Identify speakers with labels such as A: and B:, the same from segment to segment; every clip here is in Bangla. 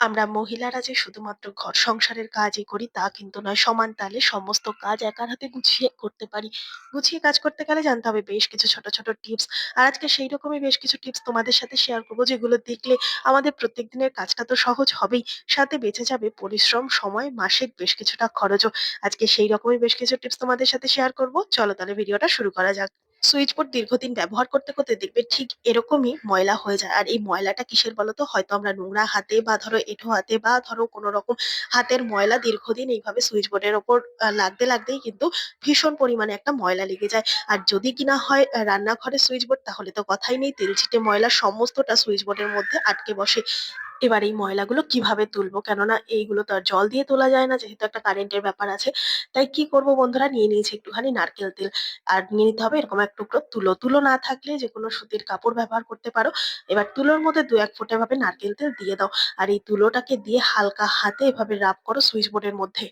A: আমরা মহিলারা যে শুধুমাত্র ঘর সংসারের কাজই করি তা কিন্তু নয়। সমান তালে সমস্ত কাজ একার হাতে গুছিয়ে করতে পারি। গুছিয়ে কাজ করতে গেলে জানতে হবে বেশ কিছু ছোট, ছোট টিপস। আর আজকে সেই রকমই বেশ কিছু টিপস তোমাদের সাথে শেয়ার করব যেগুলো দেখলে আমাদের প্রত্যেক দিনের কাজটা তো সহজ হবেই। সাথে বেঁচে যাবে পরিশ্রম, সময়, মাসিক বেশ কিছুটা খরচও। আজকে সেই রকমই বেশ কিছু টিপস তোমাদের সাথে শেয়ার করব। চলো তাহলে ভিডিওটা শুরু করা যাক। সুইচ বোর্ড দীর্ঘদিন ব্যবহার করতে, করতে দেখবে ঠিক এরকমই ময়লা হয়ে যায়। আর এই ময়লাটা কিসের বলতো? হয়তো আমরা নোংরা হাতে বা ধরো এঁঠো হাতে বা ধরো কোনো রকম হাতের ময়লা দীর্ঘদিন এইভাবে সুইচ বোর্ডের ওপর লাগতে, লাগতেই কিন্তু ভীষণ পরিমাণে একটা ময়লা লেগে যায়। আর যদি কিনা হয় আ রান্নাঘরের সুইচ বোর্ড তাহলে তো কথাই নেই। তেলছিটে ময়লা সমস্তটা সুইচ বোর্ডের মধ্যে আটকে বসে। এবার এই ময়লাগুলো কীভাবে তুলবো? কেননা এইগুলো তো আর জল দিয়ে তোলা যায় না যেহেতু একটা কারেন্টের ব্যাপার আছে। তাই কি করব বন্ধুরা নিয়ে নিয়েছি একটুখানি নারকেল তেল। আর নিয়ে নিতে হবে এরকম এক টুকরো তুলো। তুলো না থাকলে যে কোনো সুতির কাপড় ব্যবহার করতে পারো। এবার তুলোর মধ্যে ২-১ ফোঁটা ভাবে নারকেল তেল দিয়ে দাও। আর এই তুলোটাকে দিয়ে হালকা হাতে এভাবে রাব করো সুইচ বোর্ডের মধ্যে।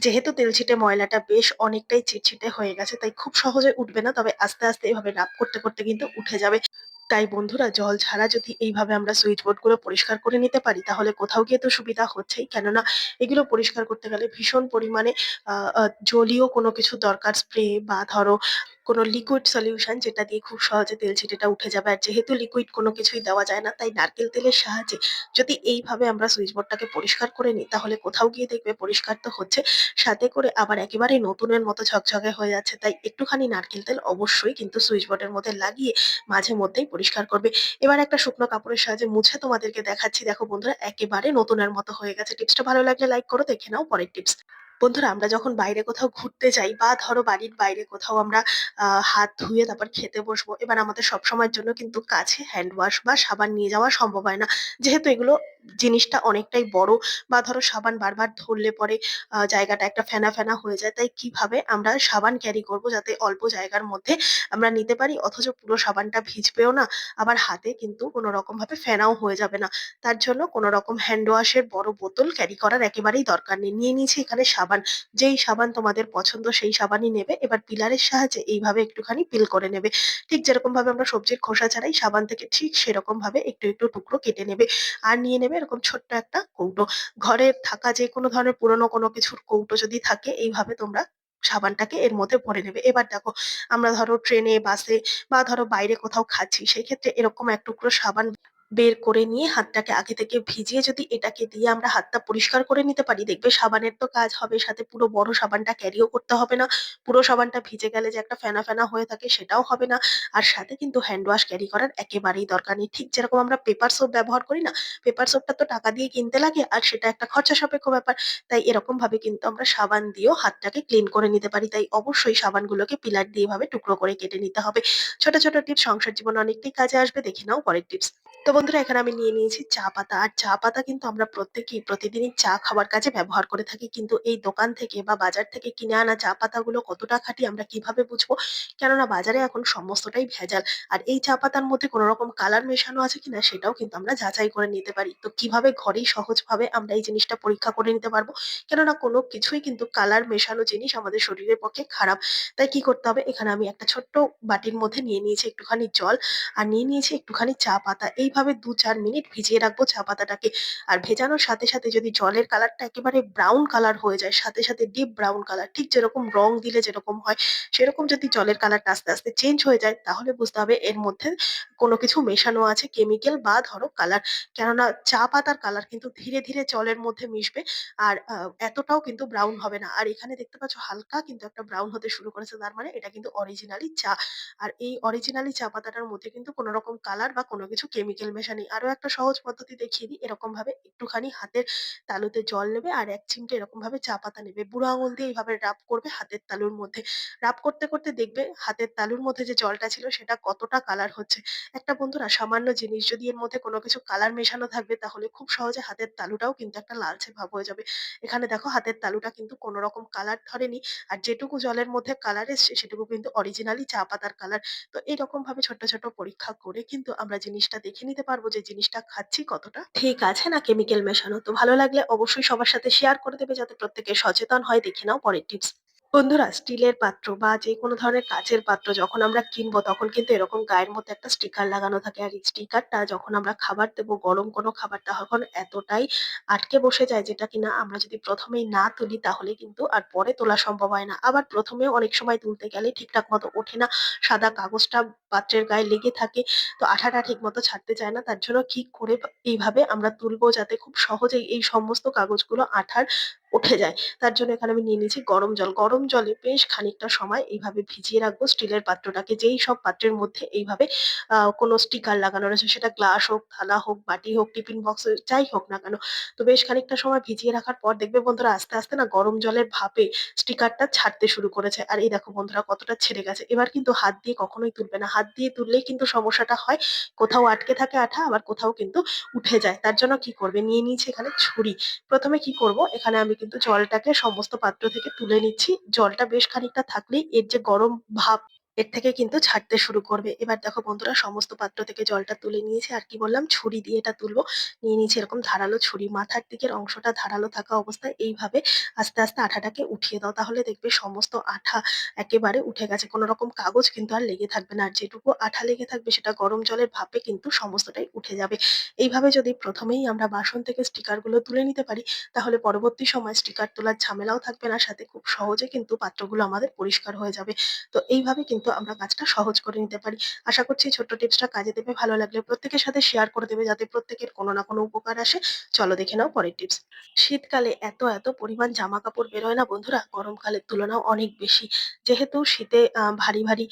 A: যেহেতু তেল ছিটে ময়লাটা বেশ অনেকটাই চিটচিটে হয়ে গেছে তাই খুব সহজে উঠবে না। তবে আস্তে, আস্তে এভাবে রাব করতে, করতে কিন্তু উঠে যাবে। তাই বন্ধুরা জল ছাড়া যদি এইভাবে আমরা সুইচ বোর্ডগুলো পরিষ্কার করে নিতে পারি তাহলে কোথাও গিয়ে তো সুবিধা হচ্ছেই। কেননা এগুলো পরিষ্কার করতে গেলে ভীষণ পরিমাণে জলীয় কোনো কিছু দরকার স্প্রে বা ধরো কোনো লিকুইড সলিউশন যেটা দিয়ে খুব সহজে তেল ছিটেটা উঠে যাবে। আর যেহেতু লিকুইড কোনো কিছুই দেওয়া যায় না তাই নারকেল তেলের সাহায্যে যদি এইভাবে আমরা সুইচ বোর্ডটাকে পরিষ্কার করে নিই তাহলে কোথাও গিয়ে দেখবে পরিষ্কার তো হচ্ছে, সাথে করে আবার একেবারেই নতুনের মতো ঝকঝকে হয়ে যাচ্ছে। তাই একটুখানি নারকেল তেল অবশ্যই কিন্তু সুইচ বোর্ডের মধ্যে লাগিয়ে মাঝে মধ্যেই পরিষ্কার করবে। এবার একটা শুকনো কাপড়ের সাহায্যে মুছে তোমাদেরকে দেখাচ্ছি। দেখো বন্ধুরা, একেবারে নতুনের মতো হয়ে গেছে। টিপসটা ভালো লাগলে লাইক করো। দেখে নাও পরের টিপস। বন্ধুরা আমরা যখন বাইরে কোথাও ঘুরতে যাই বা ধরো বাড়ির বাইরে কোথাও আমরা হাত ধুয়ে তারপর খেতে বসবো। এবার আমাদের সবসময়ের জন্য কিন্তু কাছে হ্যান্ড ওয়াশ বা সাবান নিয়ে যাওয়া সম্ভব হয় না। যেহেতু এগুলো জিনিসটা অনেকটাই বড় বা ধরো সাবান বারবার ধরলে পরে জায়গাটা একটা ফেনা, ফেনা হয়ে যায়। তাই কীভাবে আমরা সাবান ক্যারি করব যাতে অল্প জায়গার মধ্যে আমরা নিতে পারি অথচ পুরো সাবানটা ভিজবেও না, আবার হাতে কিন্তু কোনো রকম ভাবে ফেনাও হয়ে যাবে না। তার জন্য কোনো রকম হ্যান্ড ওয়াশের বড় বোতল ক্যারি করার একেবারেই দরকার নেই। নিয়ে নিয়েছি এখানে সাবান। যেই সাবান তোমাদের পছন্দ সেই সাবানই নেবে। এবার পিলারের সাহায্যে এইভাবে একটুখানি পিল করে নেবে। ঠিক যেরকম ভাবে আমরা সবজির খোসা ছাড়াই সাবান থেকে ঠিক সেরকম ভাবে একটু, একটু টুকরো কেটে নেবে। আর নিয়ে নেবে এরকম ছোট্ট একটা কৌটো। ঘরে থাকা যেকোনো ধরনের পুরনো কোনো কিছুর কৌটো যদি থাকে এইভাবে তোমরা সাবানটাকে এর মধ্যে ভরে নেবে। এবার দেখো আমরা ধরো ট্রেনে, বাসে বা ধরো বাইরে কোথাও খাচ্ছি সেই ক্ষেত্রে এরকম এক টুকরো সাবান বের করে নিয়ে হাতটাকে আগে থেকে ভিজিয়ে যদি এটাকে দিয়ে আমরা হাতটা পরিষ্কার করে নিতে পারি দেখবে সাবানের তো কাজ হবে সাথে পুরো বড় সাবানটা ক্যারিও করতে হবে না। পুরো সাবানটা ভিজে গেলে যে একটা ফেনা, ফেনা হয়ে থাকে সেটাও হবে না। আর সাথে কিন্তু হ্যান্ড ওয়াশ ক্যারি করার একেবারেই দরকার নেই। ঠিক যেরকম আমরা পেপার সোপ ব্যবহার করি না? পেপার সোপটা তো টাকা দিয়ে কিনতে লাগে আর সেটা একটা খরচা সাপেক্ষ ব্যাপার। তাই এরকম ভাবে কিন্তু আমরা সাবান দিয়েও হাতটাকে ক্লিন করে নিতে পারি। তাই অবশ্যই সাবানগুলোকে পিলার দিয়ে এভাবে টুকরো করে কেটে নিতে হবে। ছোট, ছোট টিপস সংসার জীবনে অনেকটাই কাজে আসবে। দেখে নাও পরের টিপস। তো বন্ধুরা, এখানে আমি নিয়ে নিয়েছি চা পাতা। আর চা পাতা কিন্তু আমরা প্রত্যেকেই প্রতিদিনই চা খাওয়ার কাজে ব্যবহার করে থাকি। কিন্তু এই দোকান থেকে বা বাজার থেকে কিনে আনা চা পাতাগুলো কতটা খাঁটি আমরা কীভাবে বুঝব? কেননা বাজারে এখন সমস্তটাই ভেজাল। আর এই চা পাতার মধ্যে কোনো রকম কালার মেশানো আছে কিনা সেটাও কিন্তু আমরা যাচাই করে নিতে পারি। তো কীভাবে ঘরেই সহজভাবে আমরা এই জিনিসটা পরীক্ষা করে নিতে পারব? কেননা কোনো কিছুই কিন্তু কালার মেশানো জিনিস আমাদের শরীরের পক্ষে খারাপ। তাই কি করতে হবে? এখানে আমি একটা ছোট্ট বাটির মধ্যে নিয়ে নিয়েছি একটুখানি জল আর নিয়ে নিয়েছি একটুখানি চা পাতা। এইভাবে ২-৪ মিনিট ভিজিয়ে রাখব চা পাতাটাকে। আর ভেজানোর সাথে, সাথে যদি জলের কালারটা একেবারে ব্রাউন কালার হয়ে যায়, সাথে, সাথে ডিপ ব্রাউন কালার ঠিক যেরকম রং দিলে যেরকম হয়, সেরকম যদি জলের কালারটা আস্তে, আস্তে চেঞ্জ হয়ে যায় তাহলে বুঝতে হবে এর মধ্যে কোনো কিছু মেশানো আছে কেমিক্যাল বা ধরো কালার। কেননা চা পাতার কালার কিন্তু ধীরে, ধীরে জলের মধ্যে মিশবে আর এতটাও কিন্তু ব্রাউন হবে না। আর এখানে দেখতে পাচ্ছ হালকা কিন্তু একটা ব্রাউন হতে শুরু করেছে। তার মানে এটা কিন্তু অরিজিনালি চা। আর এই অরিজিনালি চা পাতাটার মধ্যে কিন্তু কোনো রকম কালার বা কোনো কিছু কেমিক্যাল মেশা নেই। আরও একটা সহজ পদ্ধতি দেখিয়ে দিই। এরকমভাবে একটুখানি হাতের তালুতে জল নেবে আর ১ চিমটে এরকমভাবে চা পাতা নেবে। বুড়ো আঙুল দিয়ে এইভাবে রাব করবে হাতের তালুর মধ্যে। রাব করতে, করতে দেখবে হাতের তালুর মধ্যে যে জলটা ছিল সেটা কতটা কালার হচ্ছে। একটা বন্ধুরা সামান্য জিনিস যদি এর মধ্যে কোনো কিছু কালার মেশানো থাকবে তাহলে খুব সহজে হাতের তালুটাও কিন্তু একটা লালচে ভাব হয়ে যাবে। এখানে দেখো হাতের তালুটা কিন্তু কোনো রকম কালার ধরেনি। আর যেটুকু জলের মধ্যে কালার এসছে সেটুকু কিন্তু অরিজিনালি চা পাতার কালার। তো এরকমভাবে ছোট্ট, ছোট পরীক্ষা করে কিন্তু আমরা জিনিসটা দেখে নিতে পারব যে জিনিসটা খাচ্ছি কতটা ঠিক আছে না কেমিক্যাল মেশানো। তো ভালো লাগলে অবশ্যই সবার সাথে শেয়ার করে দেবে যাতে প্রত্যেকে সচেতন হয়। দেখে নাও পরের টিপস। বন্ধুরা, স্টিলের পাত্র বা যে কোনো ধরনের কাঁচের পাত্র যখন আমরা কিনবো, তখন কিন্তু এরকম গায়ের মধ্যে একটা স্টিকার লাগানো থাকে। আর এই স্টিকারটা যখন আমরা খাবার দেবো, গরম কোনো খাবার, তখন এতটাই আটকে বসে যায় যেটা কিনা আমরা যদি প্রথমেই না তুলি, তাহলে কিন্তু আর পরে তোলা সম্ভব হয় না। আবার প্রথমেও অনেক সময় তুলতে গেলে ঠিকঠাক মতো ওঠে না। সাদা কাগজটা পাত্রের গায়ে লেগে থাকে, তো আঠাটা ঠিক মতো ছাড়তে চায় না। তার জন্য কি করে এইভাবে আমরা তুলবো যাতে খুব সহজেই এই সমস্ত কাগজগুলো আঠার উঠে যায়। তার জন্য এখানে আমি নিয়ে নিয়েছি গরম জল। গরম জলে বেশ খানিকটা সময় এইভাবে ভিজিয়ে রাখব। স্টিলের পাত্রটাকে যেই সব পাত্রের মধ্যে এইভাবে কোনো স্টিকার লাগানো রয়েছে, সেটা গ্লাস হোক, থালা হোক, বাটি হোক, টিফিন বক্স, যাই হোক না কেন, তো বেশ খানিকটা সময় ভিজিয়ে রাখার পর দেখবে বন্ধুরা আস্তে আস্তে না গরম জলের ভাপে স্টিকারটা ছাড়তে শুরু করেছে। আর এই দেখো বন্ধুরা কতটা ছেড়ে গেছে। এবার কিন্তু হাত দিয়ে কখনোই তুলবে না। হাত দিয়ে তুললেই কিন্তু সমস্যাটা হয়, কোথাও আটকে থাকে আঠা, আবার কোথাও কিন্তু উঠে যায়। তার জন্য কি করবে? নিয়ে নিয়েছি এখানে ছুরি। প্রথমে কি করব? এখানে আমি কিন্তু জলটাকে সমস্ত পাত্র থেকে তুলে নিচ্ছি। জলটা বেশ খানিকটা থাকলেই এর যে গরম ভাব এর থেকে কিন্তু ছাড়তে শুরু করবে। এবার দেখো বন্ধুরা, সমস্ত পাত্র থেকে জলটা তুলে নিয়েছি। আর কি বললাম, ছুরি দিয়ে এটা তুলবো। নিয়ে নিয়েছি এরকম ধারালো ছুরি। মাথার দিকের অংশটা ধারালো থাকা অবস্থায় এইভাবে আস্তে আস্তে আঠাটাকে উঠিয়ে দাও। তাহলে দেখবে সমস্ত আঠা একেবারে উঠে গেছে। কোনো রকম কাগজ কিন্তু আর লেগে থাকবে না। আর যেটুকু আঠা লেগে থাকবে, সেটা গরম জলের ভাপে কিন্তু সমস্তটাই উঠে যাবে। এইভাবে যদি প্রথমেই আমরা বাসন থেকে স্টিকারগুলো তুলে নিতে পারি, তাহলে পরবর্তী সময় স্টিকার তোলার ঝামেলাও থাকবে না। সাথে খুব সহজে কিন্তু পাত্রগুলো আমাদের পরিষ্কার হয়ে যাবে। তো এইভাবে কিন্তু আমরা কাজটা সহজ করে নিতে পারি। আশা করছি ছোট্ট টিপসটা কাজে দেবে, ভালো লাগলে প্রত্যেকের সাথে শেয়ার করে দেবে যাতে প্রত্যেকের কোনো না কোনো উপকার আসে। চলো দেখে নাও পরের টিপস শীতকালে এত এত পরিমাণ জামা কাপড় বেরোয় না বন্ধুরা, গরমকালের তুলনাও অনেক বেশি। যেহেতু শীতে ভারী ভারী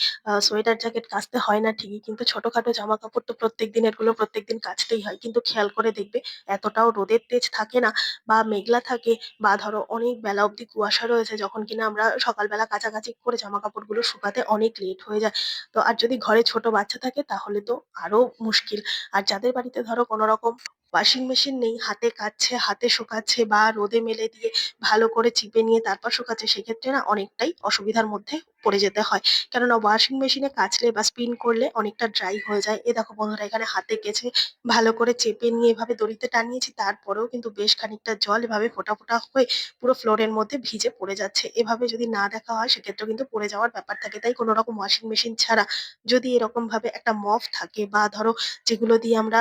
A: সোয়েটার জ্যাকেট কাচতে হয় না ঠিকই, কিন্তু ছোটখাটো জামা কাপড় তো প্রত্যেক দিনেরগুলো প্রত্যেক দিন কাচতেই হয়। কিন্তু খেয়াল করে দেখবে, এতটাও রোদের তেজ থাকে না বা মেঘলা থাকে বা ধরো অনেক বেলা অবধি কুয়াশা রয়েছে, যখন কিনা আমরা সকালবেলা কাচাকাচি করে জামা কাপড়গুলো শুকাতে অনেক লেট হয়ে যায়। তো আর যদি ঘরে ছোট বাচ্চা থাকে তাহলে তো আরও মুশকিল। আর যাদের বাড়িতে ধরো কোনো রকম ওয়াশিং মেশিন নেই, হাতে কাচছে হাতে শুকাচ্ছে বা রোদে মেলে দিয়ে ভালো করে চিপে নিয়ে তারপর শুকাচ্ছে, সেক্ষেত্রে না অনেকটাই অসুবিধার মধ্যে পড়ে যেতে হয়। কেননা ওয়াশিং মেশিনে কাচলে বা স্পিন করলে অনেকটা ড্রাই হয়ে যায়। এ দেখো বন্ধুরা, এখানে হাতে কেচে ভালো করে চেপে নিয়ে এভাবে দড়িতে টানিয়েছি, তারপরেও কিন্তু বেশ খানিকটা জল এভাবে ফোটা ফোটা হয়ে পুরো ফ্লোরের মধ্যে ভিজে পড়ে যাচ্ছে। এভাবে যদি না দেখা হয় সেক্ষেত্রে কিন্তু পড়ে যাওয়ার ব্যাপার থাকে। তাই কোনো রকম ওয়াশিং মেশিন ছাড়া যদি এরকম ভাবে একটা মফ থাকে বা ধরো যেগুলো দিয়ে আমরা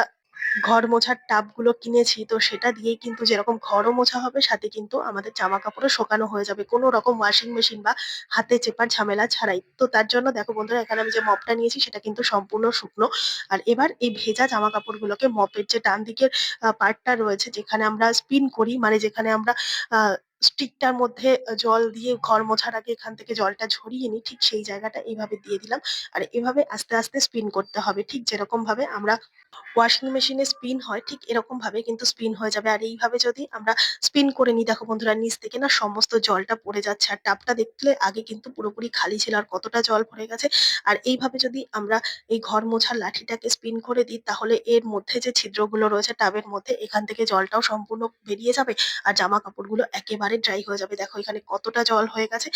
A: ঘর মোছার টাবগুলো কিনেছি, তো সেটা দিয়েই কিন্তু যেরকম ঘরও মোছা হবে, সাথে কিন্তু আমাদের জামা কাপড়ও শোকানো হয়ে যাবে। কোনো রকম ওয়াশিং মেশিন বা হাতে চেপার ঝামেলা ছাড়াই। তো তার জন্য দেখো বন্ধুরা, এখানে আমি যে মপটা নিয়েছি, সেটা কিন্তু সম্পূর্ণ শুকনো। আর এবার এই ভেজা জামা কাপড়গুলোকে মপের যে ডান দিকের পার্টটা রয়েছে, যেখানে আমরা স্পিন করি মানে যেখানে আমরা আহ স্টিকটার মধ্যে জল দিয়ে ঘর মোছার আগে এখান থেকে জলটা ঝরিয়ে নিই, ঠিক সেই জায়গাটা এইভাবে দিয়ে দিলাম। আর এভাবে আস্তে আস্তে স্পিন করতে হবে, ঠিক যেরকম ভাবে আমরা ওয়াশিং মেশিনে স্পিন হয়, ঠিক এরকম ভাবে কিন্তু স্পিন হয়ে যাবে। আর এইভাবে যদি আমরা স্পিন করে নিই, দেখো বন্ধুরা, নিচ থেকে না সমস্ত জলটা পড়ে যাচ্ছে। আর টাবটা দেখলে আগে কিন্তু পুরোপুরি খালি ছিল আর কতটা জল ভরে গেছে। আর এইভাবে যদি আমরা এই ঘর মোছার লাঠিটাকে স্পিন করে দিই, তাহলে এর মধ্যে যে ছিদ্রগুলো রয়েছে টাবের মধ্যে এখান থেকে জলটাও সম্পূর্ণ বেরিয়ে যাবে। আর জামা কাপড়গুলো একেবারে ড্রাই হয়ে যাবে। দেখো, এখানে কতটা জল হয়ে গেছে।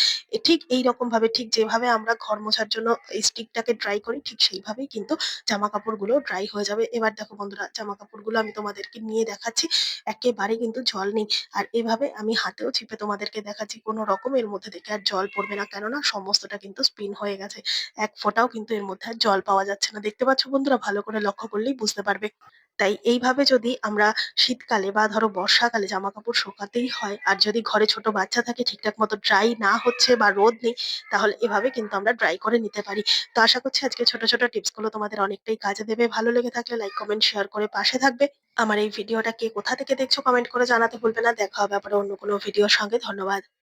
A: ঠিক এই রকম ভাবে ঠিক যেভাবে আমরা ঘর মোছার জন্য এই স্টিকটাকে ড্রাই করি, ঠিক সেইভাবেই কিন্তু জামা কাপড়গুলো ড্রাই হয়ে যাবে। এবার দেখো বন্ধুরা জামা কাপড়গুলো আমি তোমাদেরকে নিয়ে দেখাচ্ছি। একেবারে কিন্তু জল নেই। আর এভাবে আমি হাতেও চিপে তোমাদেরকে দেখাচ্ছি, কোনো রকম এর মধ্যে থেকে আর জল পড়বে না। কেননা সমস্তটা কিন্তু স্পিন হয়ে গেছে। এক ফোঁটাও কিন্তু এর মধ্যে আর জল পাওয়া যাচ্ছে না। দেখতে পাচ্ছ বন্ধুরা, ভালো করে লক্ষ্য করলেই বুঝতে পারবে। তাই এইভাবে যদি আমরা শীতকালে বা ধরো বর্ষাকালে জামা কাপড় শোকাতেই হয়, আর যদি ঘরে ছোট বাচ্চা থাকে, ঠিকঠাক মতো ড্রাই না হচ্ছে বা রোদ নেই, তাহলে এভাবে কিন্তু আমরা ড্রাই করে নিতে পারি। তো আশা করছি আজকে ছোট ছোট টিপসগুলো তোমাদের অনেকটাই কাজে দেবে। ভালো লেগে থাকলে লাইক কমেন্ট শেয়ার করে পাশে থাকবে। আমার এই ভিডিওটা কে কোথা থেকে দেখছ কমেন্ট করে জানাতে ভুলবে না। দেখা হবে আবার অন্য কোনো ভিডিওর সঙ্গে। ধন্যবাদ।